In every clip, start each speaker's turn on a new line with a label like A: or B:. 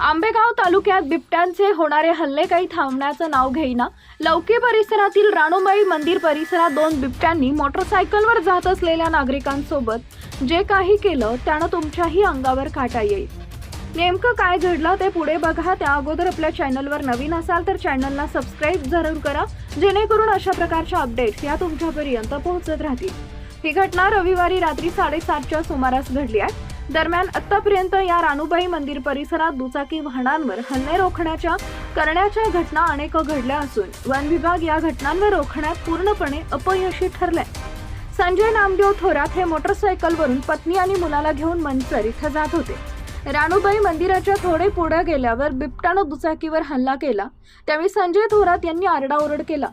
A: आंबेगाव तालुक्यात बिबट्यांचे होणारे हल्ले काही थांबण्याचं नाव घेईना. लौकी परिसरातील राणूबाई मंदिर परिसरात दोन बिबट्यांनी मोटरसायकलवर जात असलेल्या नागरिकांसोबत जे काही केलं त्यानं तुमच्याही अंगावर काटा येईल. नेमकं काय घडलं ते पुढे बघा. त्या अगोदर आपल्या चॅनलवर नवीन असाल तर चॅनलला सबस्क्राईब जरूर करा. जेणेकरून अशा प्रकारच्या अपडेट्स या तुमच्यापर्यंत पोहोचत राहतील. ही घटना रविवारी रात्री साडेसातच्या सुमारास घडली आहे. दरम्यान आतापर्यंत या राणूबाई मंदिर परिसरात दुचाकी वाहनांवर हल्ले रोखण्याच्या करण्याच्या घटना अनेक घडल्या असून वन विभाग या घटनांवर रोखण्यात पूर्णपणे अपयशी ठरलाय. संजय नामदेव थोरात हे मोटरसायकलवरून पत्नी आणि मुलाला घेऊन मंचर इथं जात होते. राणूबाई मंदिराच्या थोडे पुढे गेल्यावर बिबटानं दुचाकीवर हल्ला केला. त्यावेळी संजय थोरात यांनी आरडाओरड केला.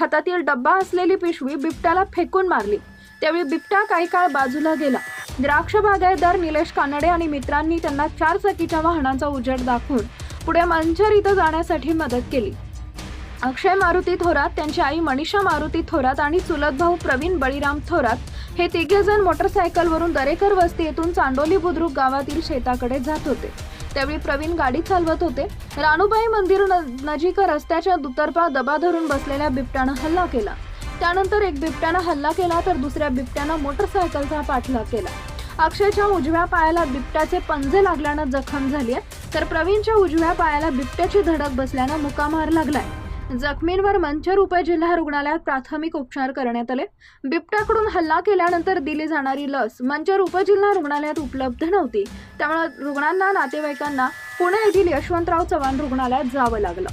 A: हातातील डब्बा असलेली पिशवी बिबट्याला फेकून मारली. त्यावेळी बिबट्या काही काळ बाजूला गेला. द्राक्ष बागायतदार निलेश कानडे आणि मित्रांनी त्यांना चार चाकीच्या वाहनांचा उजेड दाखवून पुढे मंचर इथं जाण्यासाठी मदत केली. अक्षय मारुती थोरात त्यांची आई मनीषा मारुती थोरात आणि चुलत भाऊ प्रवीण बळीराम थोरात हे तिघे जण मोटरसायकलवरून दरेकर वस्ती येथून चांडोली बुद्रुक गावातील शेताकडे जात होते. त्यावेळी प्रवीण गाडी चालवत होते. राणूबाई मंदिर न- नजीक रस्त्याच्या दुतर्फा दबा धरून बसलेल्या बिबट्यानं हल्ला केला. त्यानंतर एक बिबट्यानं हल्ला केला तर दुसऱ्या बिबट्यानं मोटरसायकलचा पाठलाग केला. अक्षयच्या उजव्या पायाला बिबट्याचे पंजे लागल्यानं जखम झाली आहे तर प्रवीणच्या उजव्या पायाला बिबट्याची धडक बसल्यानं मुकामार लागलाय. जखमींवर मंचर उपजिल्हा रुग्णालयात प्राथमिक उपचार करण्यात आले. बिबट्याकडून हल्ला केल्यानंतर दिली जाणारी लस मंचर उपजिल्हा रुग्णालयात उपलब्ध नव्हती. त्यामुळे रुग्णांना नातेवाईकांना पुणे येथील यशवंतराव चव्हाण रुग्णालयात जावं लागलं.